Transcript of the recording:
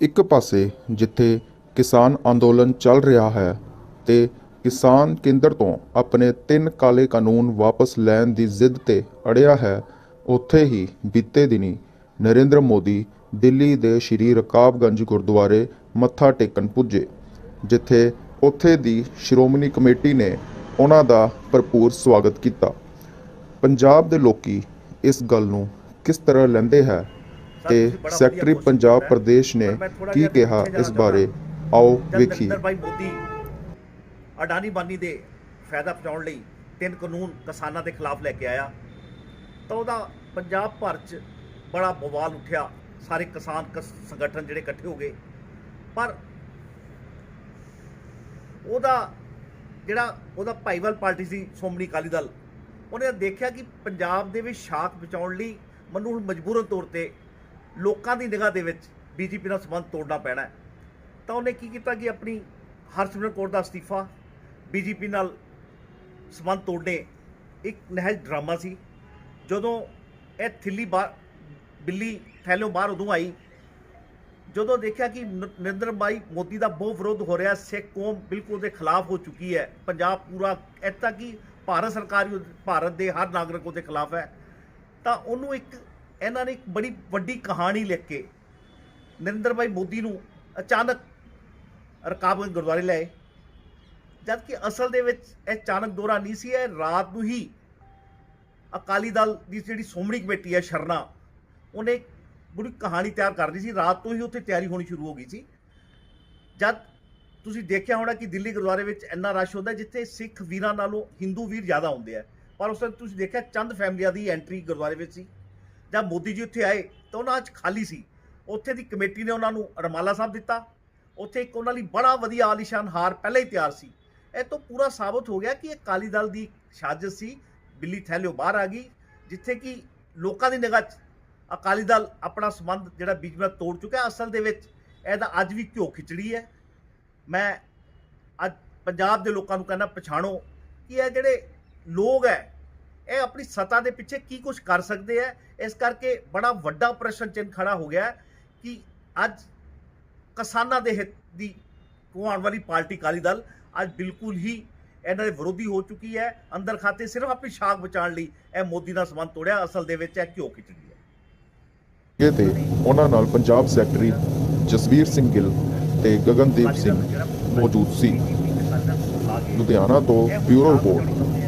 ਇੱਕ ਪਾਸੇ ਜਿੱਥੇ ਕਿਸਾਨ ਅੰਦੋਲਨ ਚੱਲ ਰਿਹਾ ਹੈ ਤੇ ਕਿਸਾਨ ਕੇਂਦਰ ਤੋਂ ਆਪਣੇ ਤਿੰਨ ਕਾਲੇ ਕਾਨੂੰਨ ਵਾਪਸ ਲੈਣ ਦੀ ਜ਼ਿੱਦ ਤੇ ਅੜਿਆ ਹੈ, ਉੱਥੇ ਹੀ ਬੀਤੇ ਦਿਨੀ ਨਰਿੰਦਰ ਮੋਦੀ ਦਿੱਲੀ ਦੇ ਸ਼੍ਰੀ ਰਕਾਬਗੰਜ ਗੁਰਦੁਆਰੇ ਮੱਥਾ ਟੇਕਣ ਪੁੱਜੇ, ਜਿੱਥੇ ਉੱਥੇ ਦੀ ਸ਼੍ਰੋਮਣੀ ਕਮੇਟੀ ਨੇ ਉਹਨਾਂ ਦਾ ਭਰਪੂਰ ਸਵਾਗਤ ਕੀਤਾ। ਪੰਜਾਬ ਦੇ ਲੋਕੀ ਇਸ ਗੱਲ ਨੂੰ ਕਿਸ ਤਰ੍ਹਾਂ ਲੈਂਦੇ ਹੈ ਤੇ ਸੈਕਟਰੀ ਪੰਜਾਬ ਪ੍ਰਦੇਸ਼ ਨੇ ਕੀ ਕਿਹਾ ਇਸ ਬਾਰੇ? ਆਓ ਭਾਈ ਮੋਦੀ ਅਡਾਨੀ ਬਾਨੀ ਦੇ ਫਾਇਦਾ ਪਹੁੰਚਾਉਣ ਲਈ ਤਿੰਨ ਕਾਨੂੰਨ ਕਿਸਾਨਾਂ ਦੇ ਖਿਲਾਫ ਲੈ ਕੇ ਆਇਆ ਤਾਂ ਉਹਦਾ ਪੰਜਾਬ ਭਰ 'ਚ ਬੜਾ ਬਵਾਲ ਉੱਠਿਆ। ਸਾਰੇ ਕਿਸਾਨ ਕਸ- ਸੰਗਠਨ ਜਿਹੜੇ ਇਕੱਠੇ ਹੋ ਗਏ। ਪਰ ਉਹਦਾ ਜਿਹੜਾ ਉਹਦਾ ਭਾਈਵਾਲ ਪਾਰਟੀ ਸੀ ਸ਼੍ਰੋਮਣੀ ਅਕਾਲੀ ਦਲ ਉਹਨੇ ਦੇਖਿਆ ਕਿ ਪੰਜਾਬ ਦੇ ਵਿੱਚ ਸ਼ਾਖ ਬਚਾਉਣ ਲਈ ਮੈਨੂੰ ਹੁਣ ਮਜਬੂਰਨ ਤੌਰ ਤੇ ਲੋਕਾਂ ਦੀ ਨਿਗਾਹ ਦੇ ਵਿੱਚ ਬੀਜੇਪੀ ਨਾਲ ਸੰਬੰਧ ਤੋੜਨਾ ਪੈਣਾ ਹੈ। ਤਾਂ ਉਹਨੇ ਕੀ ਕੀਤਾ ਕਿ ਆਪਣੀ ਹਰਸਿਮਰਨ ਕੌਰ ਦਾ ਅਸਤੀਫਾ ਬੀਜੇਪੀ ਨਾਲ ਸੰਬੰਧ ਤੋੜਨੇ ਇੱਕ ਨਹਿਜ ਡਰਾਮਾ ਸੀ। ਜਦੋਂ ਇਹ ਥਿੱਲੀ ਬਾਹਰ ਬਿੱਲੀ ਥੈਲੋਂ ਬਾਹਰ ਉਦੋਂ ਆਈ, ਜਦੋਂ ਦੇਖਿਆ ਕਿ ਨਰਿੰਦਰ ਭਾਈ ਮੋਦੀ ਦਾ ਬਹੁਤ ਵਿਰੋਧ ਹੋ ਰਿਹਾ, ਸਿੱਖ ਕੌਮ ਬਿਲਕੁਲ ਉਹਦੇ ਖਿਲਾਫ ਹੋ ਚੁੱਕੀ ਹੈ। ਪੰਜਾਬ ਪੂਰਾ ਇੱਦਾਂ ਕਿ ਭਾਰਤ ਸਰਕਾਰ ਭਾਰਤ ਦੇ ਹਰ ਨਾਗਰਿਕ ਉਹਦੇ ਖਿਲਾਫ ਹੈ। ਤਾਂ ਉਹਨੂੰ ਇੱਕ ਇਹਨਾਂ ਨੇ ਇੱਕ ਬੜੀ ਵੱਡੀ ਕਹਾਣੀ ਲਿਖ ਕੇ ਨਰਿੰਦਰ ਭਾਈ ਮੋਦੀ ਨੂੰ ਅਚਾਨਕ ਰਕਾਬਗੰਜ ਗੁਰਦੁਆਰੇ ਲਿਆਏ। ਜਦ ਕਿ ਅਸਲ ਦੇ ਵਿੱਚ ਇਹ ਅਚਾਨਕ ਦੌਰਾ ਨਹੀਂ ਸੀ, ਇਹ ਰਾਤ ਨੂੰ ਹੀ ਅਕਾਲੀ ਦਲ ਦੀ ਜਿਹੜੀ ਸੋਮਣੀ ਕਮੇਟੀ ਹੈ ਸ਼ਰਨਾ, ਉਹਨੇ ਬੁਰੀ ਕਹਾਣੀ ਤਿਆਰ ਕਰ ਰਹੀ ਸੀ। ਰਾਤ ਤੋਂ ਹੀ ਉੱਥੇ ਤਿਆਰੀ ਹੋਣੀ ਸ਼ੁਰੂ ਹੋ ਗਈ ਸੀ। ਜਦ ਤੁਸੀਂ ਦੇਖਿਆ ਹੋਣਾ ਕਿ ਦਿੱਲੀ ਗੁਰਦੁਆਰੇ ਵਿੱਚ ਇੰਨਾ ਰਸ਼ ਹੁੰਦਾ, ਜਿੱਥੇ ਸਿੱਖ ਵੀਰਾਂ ਨਾਲੋਂ ਹਿੰਦੂ ਵੀਰ ਜ਼ਿਆਦਾ ਹੁੰਦੇ ਆ, ਪਰ ਉਸ ਟਾਈਮ ਤੁਸੀਂ ਦੇਖਿਆ ਚੰਦ ਫੈਮਲੀਆਂ ਦੀ ਐਂਟਰੀ ਗੁਰਦੁਆਰੇ ਵਿੱਚ ਸੀ। ਜਦ ਮੋਦੀ ਜੀ ਉੱਥੇ ਆਏ ਤਾਂ ਉਹਨਾਂ ਅੱਜ ਖਾਲੀ ਸੀ। ਉੱਥੇ ਦੀ ਕਮੇਟੀ ਨੇ ਉਹਨਾਂ ਨੂੰ ਰਮਾਲਾ ਸਾਹਿਬ ਦਿੱਤਾ। ਉੱਥੇ ਇੱਕ ਉਹਨਾਂ ਲਈ ਬੜਾ ਵਧੀਆ ਆਲੀਸ਼ਾਨ ਹਾਰ ਪਹਿਲਾਂ ਹੀ ਤਿਆਰ ਸੀ। ਇਹ ਤੋਂ ਪੂਰਾ ਸਾਬਤ ਹੋ ਗਿਆ ਕਿ ਇਹ ਅਕਾਲੀ ਦਲ ਦੀ ਸਾਜ਼ਿਸ਼ ਸੀ। ਬਿੱਲੀ ਥੈਲਿਓ ਬਾਹਰ ਆ ਗਈ, ਜਿੱਥੇ ਕਿ ਲੋਕਾਂ ਦੀ ਨਿਗਾਹ 'ਚ ਅਕਾਲੀ ਦਲ ਆਪਣਾ ਸੰਬੰਧ ਜਿਹੜਾ ਬੀਜੇਪੀ ਤੋੜ ਚੁੱਕਿਆ ਅਸਲ ਦੇ ਵਿੱਚ। ਇਹਦਾ ਅੱਜ ਵੀ ਘਿਓ ਖਿਚੜੀ ਹੈ। ਮੈਂ ਅੱਜ ਪੰਜਾਬ ਦੇ ਲੋਕਾਂ ਨੂੰ ਕਹਿੰਦਾ, ਪਛਾਣੋ ਕਿ ਇਹ ਜਿਹੜੇ ਲੋਕ ਹੈ ਇਹ ਆਪਣੀ ਸੱਤਾ ਦੇ ਪਿੱਛੇ ਕੀ ਕੁਝ ਕਰ ਸਕਦੇ ਹੈ ਇਸ ਕਰਕੇ ਬੜਾ ਵੱਡਾ ਪ੍ਰਸ਼ਨ ਚਿੰਨ੍ਹ ਖੜਾ ਹੋ ਗਿਆ ਕਿ ਅੱਜ ਕਿਸਾਨਾਂ ਦੇ ਹਿੱਤ ਦੀ ਆਉਣ ਵਾਲੀ ਪਾਰਟੀ ਅਕਾਲੀ ਦਲ ਅੱਜ ਬਿਲਕੁਲ ਹੀ ਇਹਨਾਂ ਦੇ ਵਿਰੋਧੀ ਹੋ ਚੁੱਕੀ ਹੈ। ਅੰਦਰ ਖਾਤੇ ਸਿਰਫ ਆਪਣੀ ਸ਼ਾਖ ਬਚਾਉਣ ਲਈ ਇਹ ਮੋਦੀ ਨਾਲ ਸੰਬੰਧ ਤੋੜਿਆ। ਅਸਲ ਦੇ ਵਿੱਚ ਇਹ ਘਿਓ ਖਿਚੜੀ ਹੈ? ਇਹ ਤੇ ਉਹਨਾਂ ਨਾਲ ਪੰਜਾਬ ਸੈਕਟਰੀ ਜਸਵੀਰ ਸਿੰਘ ਗਿੱਲ ਤੇ ਗਗਨਦੀਪ ਸਿੰਘ ਮੌਜੂਦ ਸੀ। ਲੁਧਿਆਣਾ ਤੋਂ ਬਿਊਰੋ ਰਿਪੋਰਟ।